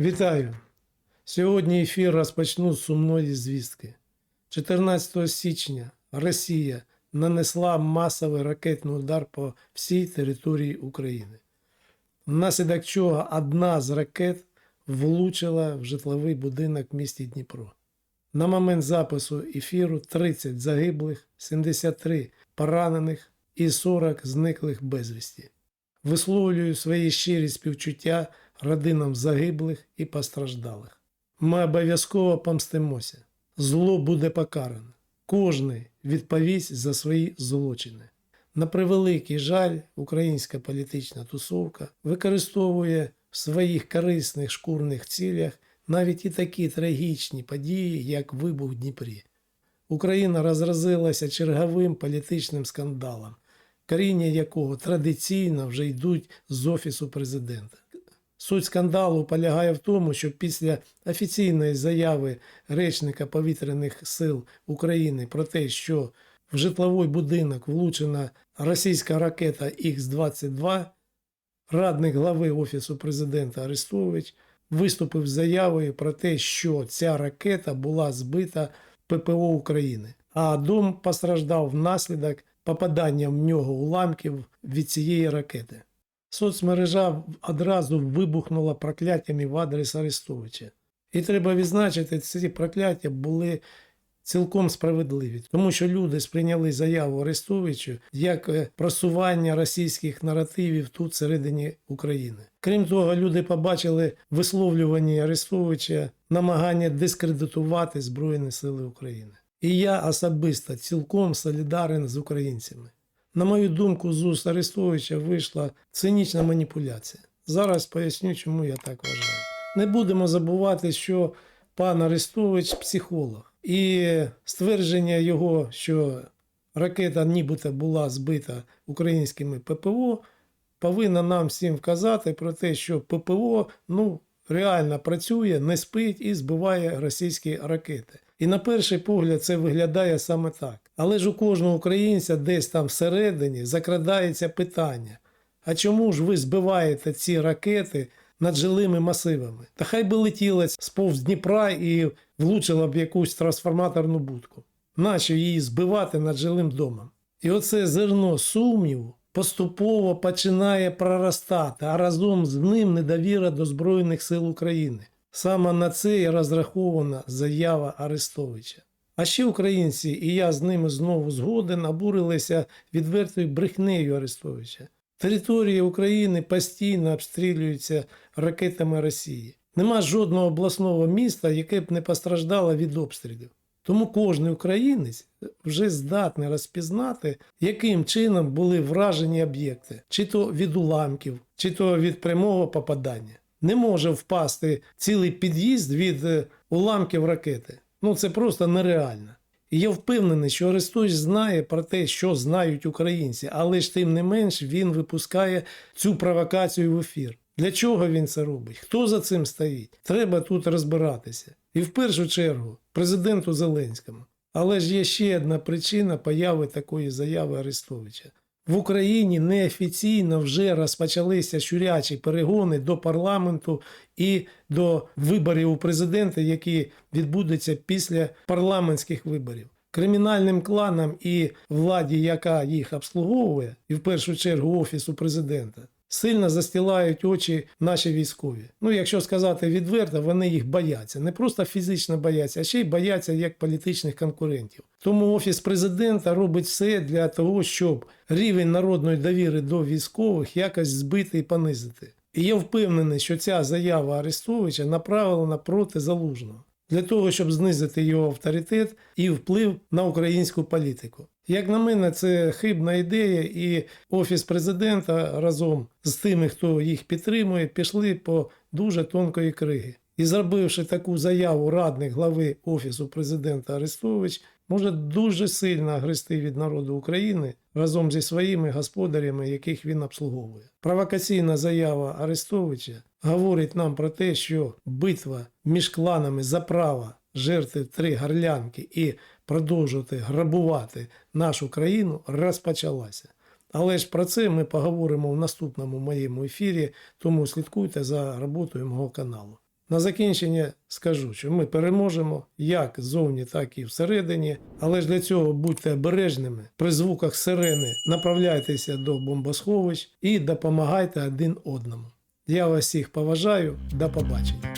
Вітаю! Сьогодні ефір розпочну з сумної звістки. 14 січня Росія нанесла масовий ракетний удар по всій території України, внаслідок чого одна з ракет влучила в житловий будинок в місті Дніпро. На момент запису ефіру 30 загиблих, 73 поранених і 40 зниклих безвісті. Висловлюю свої щирі співчуття родинам загиблих і постраждалих. Ми обов'язково помстимося. Зло буде покаране. Кожний відповість за свої злочини. На превеликий жаль, українська політична тусовка використовує в своїх корисних шкурних цілях навіть і такі трагічні події, як вибух в Дніпрі. Україна розразилася черговим політичним скандалом, коріння якого традиційно вже йдуть з Офісу президента. Суть скандалу полягає в тому, що після офіційної заяви речника повітряних сил України про те, що в житловий будинок влучена російська ракета Х-22, радник глави Офісу президента Арестович виступив з заявою про те, що ця ракета була збита ППО України, а дом постраждав внаслідок попадання в нього уламків від цієї ракети. Соцмережа одразу вибухнула прокляттями в адрес Арестовича. І треба відзначити, ці прокляття були цілком справедливі, тому що люди сприйняли заяву Арестовичу як е, просування російських наративів тут всередині України. Крім того, люди побачили висловлювання Арестовича намагання дискредитувати Збройні Сили України. І я особисто цілком солідарен з українцями. На мою думку, з уст Арестовича вийшла цинічна маніпуляція. Зараз поясню, чому я так вважаю. Не будемо забувати, що пан Арестович психолог, і ствердження його, що ракета нібито була збита українськими ППО, повинна нам всім вказати про те, що ППО ну, реально працює, не спить і збиває російські ракети. І на перший погляд це виглядає саме так. Але ж у кожного українця десь там всередині закрадається питання: а чому ж ви збиваєте ці ракети над жилими масивами? Та хай би летіла сповз Дніпра і влучила б якусь трансформаторну будку. Нащо її збивати над жилим домом? І оце зерно сумніву поступово починає проростати, а разом з ним недовіра до Збройних сил України. Саме на це і розрахована заява Арестовича. А ще українці, і я з ними знову згоден, обурилися відвертою брехнею Арестовича. Територія України постійно обстрілюється ракетами Росії. Нема жодного обласного міста, яке б не постраждало від обстрілів. Тому кожен українець вже здатний розпізнати, яким чином були вражені об'єкти, чи то від уламків, чи то від прямого попадання. Не може впасти цілий під'їзд від е, уламків ракети. Ну це просто нереально. І я впевнений, що Арестович знає про те, що знають українці, але ж тим не менш він випускає цю провокацію в ефір. Для чого він це робить? Хто за цим стоїть? Треба тут розбиратися. І в першу чергу президенту Зеленському. Але ж є ще одна причина появи такої заяви Арестовича. В Україні неофіційно вже розпочалися щурячі перегони до парламенту і до виборів у президента, які відбудуться після парламентських виборів. Кримінальним кланам і владі, яка їх обслуговує, і в першу чергу офісу президента, сильно застілають очі наші військові. Ну, якщо сказати відверто, вони їх бояться. Не просто фізично бояться, а ще й бояться як політичних конкурентів. Тому офіс президента робить все для того, щоб рівень народної довіри до військових якось збити і понизити. І я впевнений, що ця заява Арестовича направлена проти залужного. Для того, щоб знизити його авторитет і вплив на українську політику. Як на мене, це хибна ідея, і офіс президента разом з тими, хто їх підтримує, пішли по дуже тонкої криги. І зробивши таку заяву радник глави Офісу президента Арестович, може дуже сильно грести від народу України разом зі своїми господарями, яких він обслуговує. Провокаційна заява Арестовича говорить нам про те, що битва між кланами за право жерти три горлянки і продовжувати грабувати нашу країну розпочалася. Але ж про це ми поговоримо в наступному моєму ефірі, тому слідкуйте за роботою мого каналу. На закінчення скажу, що ми переможемо як ззовні, так і всередині. Але ж для цього будьте обережними. При звуках сирени направляйтеся до бомбосховищ і допомагайте один одному. Я вас всіх поважаю. До побачення.